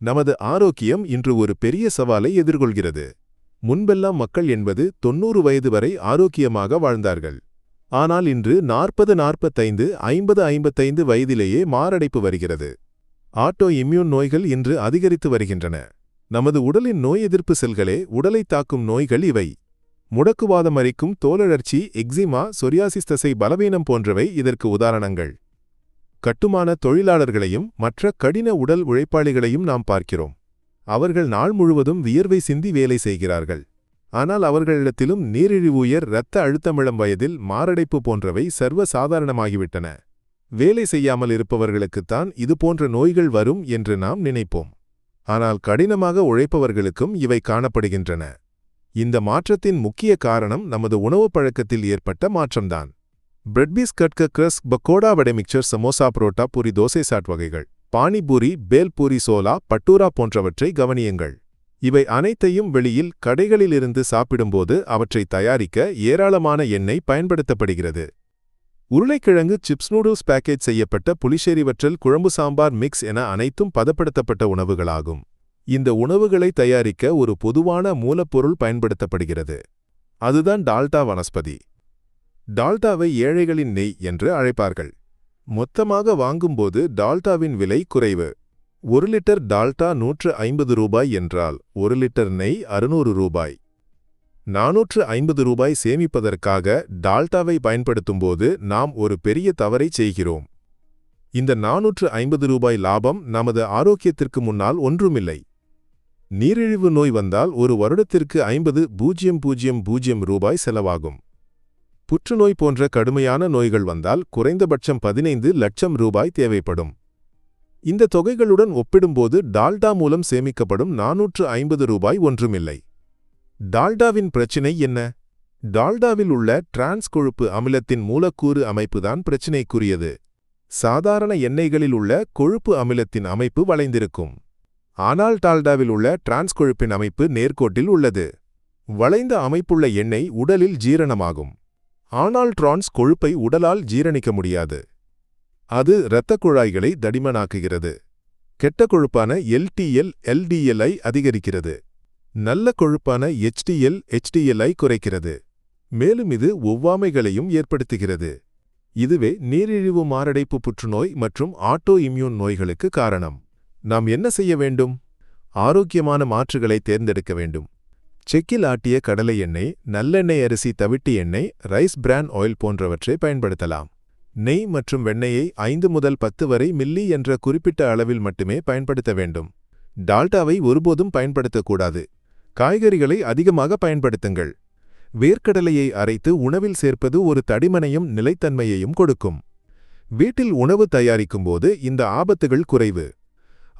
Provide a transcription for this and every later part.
நமது ஆரோக்கியம் இன்று ஒரு பெரிய சவாலை எதிர்கொள்கிறது. முன்பெல்லாம் மக்கள் என்பது தொன்னூறு வயது வரை ஆரோக்கியமாக வாழ்ந்தார்கள். ஆனால் இன்று நாற்பது நாற்பத்தைந்து ஐம்பது ஐம்பத்தைந்து வயதிலேயே மாரடைப்பு வருகிறது. ஆட்டோ இம்யூன் நோய்கள் இன்று அதிகரித்து வருகின்றன. நமது உடலின் நோய் எதிர்ப்பு செல்களே உடலை தாக்கும் நோய்கள் இவை. முடக்குவாதம் அரிக்கும் தோலழற்சி எக்ஸிமா சொரியாசிஸ் தசை பலவீனம் போன்றவை இதற்கு உதாரணங்கள். கட்டுமான தொழிலாளர்களையும் மற்ற கடின உடல் உழைப்பாளிகளையும் நாம் பார்க்கிறோம். அவர்கள் நாள் முழுவதும் வியர்வை சிந்தி வேலை செய்கிறார்கள். ஆனால் அவர்களிடத்திலும் நீரிழிவு உயர் இரத்த அழுத்தமிழம் வயதில் மாரடைப்பு போன்றவை சர்வ சாதாரணமாகிவிட்டன வேலை செய்யாமல் இருப்பவர்களுக்குத்தான் இதுபோன்ற நோய்கள் வரும் என்று நாம் நினைப்போம். ஆனால் கடினமாக உழைப்பவர்களுக்கும் இவை காணப்படுகின்றன. இந்த மாற்றத்தின் முக்கிய காரணம் நமது உணவுப் பழக்கத்தில் ஏற்பட்ட மாற்றம்தான். பிரெட்பீஸ் பிஸ்கட்க்கு கிரஸ் பக்கோடா வடை மிக்சர் சமோசா புரோட்டா பூரி தோசை சாட் வகைகள் பானிபூரி பேல்பூரி சோலா பட்டூரா போன்றவற்றை கவனியுங்கள். இவை அனைத்தையும் வெளியில் கடைகளிலிருந்து சாப்பிடும்போது அவற்றை தயாரிக்க ஏராளமான எண்ணெய் பயன்படுத்தப்படுகிறது. உருளைக்கிழங்கு சிப்ஸ் நூடுல்ஸ் பேக்கேஜ் செய்யப்பட்ட புளிச்சேரி வற்றல் குழம்பு சாம்பார் மிக்ஸ் என அனைத்தும் பதப்படுத்தப்பட்ட உணவுகளாகும். இந்த உணவுகளை தயாரிக்க ஒரு பொதுவான மூலப்பொருள் பயன்படுத்தப்படுகிறது. அதுதான் டால்டா வனஸ்பதி. டால்டாவை ஏழைகளின் நெய் என்று அழைப்பார்கள். மொத்தமாக வாங்கும்போது டால்டாவின் விலை குறைவு. ஒரு லிட்டர் டால்டா நூற்று ஐம்பது ரூபாய் என்றால் ஒரு லிட்டர் நெய் அறுநூறு ரூபாய். நானூற்று ஐம்பது ரூபாய் சேமிப்பதற்காக டால்டாவை பயன்படுத்தும்போது நாம் ஒரு பெரிய தவறை செய்கிறோம். இந்த நானூற்று ஐம்பது ரூபாய் லாபம் நமது ஆரோக்கியத்திற்கு முன்னால் ஒன்றுமில்லை. நீரிழிவு நோய் வந்தால் ஒரு வருடத்திற்கு ஐம்பது பூஜ்ஜியம் பூஜ்ஜியம் பூஜ்ஜியம் ரூபாய் செலவாகும். புற்றுநோய் போன்ற கடுமையான நோய்கள் வந்தால் குறைந்தபட்சம் பதினைந்து லட்சம் ரூபாய் தேவைப்படும். இந்த தொகைகளுடன் ஒப்பிடும்போது டால்டா மூலம் சேமிக்கப்படும் நானூற்று ஐம்பது ரூபாய் ஒன்றுமில்லை. டால்டாவின் பிரச்சினை என்ன? டால்டாவில் உள்ள டிரான்ஸ் கொழுப்பு அமிலத்தின் மூலக்கூறு அமைப்புதான் பிரச்சினைக்குரியது. சாதாரண எண்ணெய்களில் உள்ள கொழுப்பு அமிலத்தின் அமைப்பு வளைந்திருக்கும். ஆனால் டால்டாவில் உள்ள டிரான்ஸ் கொழுப்பின் அமைப்பு நேர்கோட்டில் உள்ளது. வளைந்த அமைப்புள்ள எண்ணெய் உடலில் ஜீரணமாகும். ஆனால் டிரான்ஸ் கொழுப்பை உடலால் ஜீரணிக்க முடியாது. அது இரத்தக் குழாய்களை தடிமனாக்குகிறது. கெட்ட கொழுப்பான எல்டிஎல் எல்டிஎல்ஐ அதிகரிக்கிறது. நல்ல கொழுப்பான எச்டிஎல் எச்டிஎல்ஐ குறைக்கிறது. மேலும் இது ஒவ்வாமைகளையும் ஏற்படுத்துகிறது. இதுவே நீரிழிவு மாரடைப்பு புற்றுநோய் மற்றும் ஆட்டோ இம்யூன் நோய்களுக்கு காரணம். நாம் என்ன செய்ய வேண்டும்? ஆரோக்கியமான மாற்றுகளை தேர்ந்தெடுக்க வேண்டும். செக்கில் ஆட்டிய கடலை எண்ணெய் நல்லெண்ணெய் அரிசி தவிட்டு எண்ணெய் ரைஸ் பிரான் ஆயில் போன்றவற்றை பயன்படுத்தலாம். நெய் மற்றும் வெண்ணெயை ஐந்து முதல் பத்து வரை மில்லி என்ற குறிப்பிட்ட அளவில் மட்டுமே பயன்படுத்த வேண்டும். டால்டாவை ஒருபோதும் பயன்படுத்தக்கூடாது. காய்கறிகளை அதிகமாக பயன்படுத்துங்கள். வேர்க்கடலையை அரைத்து உணவில் சேர்ப்பது ஒரு தடிமனையும் நிலைத்தன்மையையும் கொடுக்கும். வீட்டில் உணவு தயாரிக்கும்போது இந்த ஆபத்துகள் குறைவு.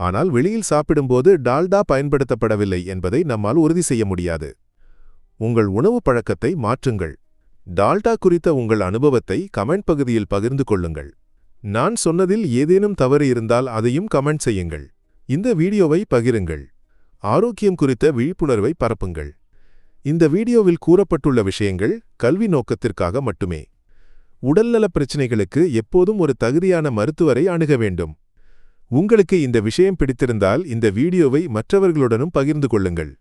ஆனால் வெளியில் சாப்பிடும்போது டால்டா பயன்படுத்தப்படவில்லை என்பதை நம்மால் உறுதி செய்ய முடியாது. உங்கள் உணவு பழக்கத்தை மாற்றுங்கள். டால்டா குறித்த உங்கள் அனுபவத்தை கமெண்ட் பகுதியில் பகிர்ந்து கொள்ளுங்கள். நான் சொன்னதில் ஏதேனும் தவறு இருந்தால் அதையும் கமெண்ட் செய்யுங்கள். இந்த வீடியோவை பகிருங்கள். ஆரோக்கியம் குறித்த விழிப்புணர்வை பரப்புங்கள். இந்த வீடியோவில் கூறப்பட்டுள்ள விஷயங்கள் கல்வி நோக்கத்திற்காக மட்டுமே. உடல்நலப் பிரச்சினைகளுக்கு எப்போதும் ஒரு தகுதியான மருத்துவரை அணுக வேண்டும். உங்களுக்கு இந்த விஷயம் பிடித்திருந்தால் இந்த வீடியோவை மற்றவர்களுடனும் பகிர்ந்து கொள்ளுங்கள்.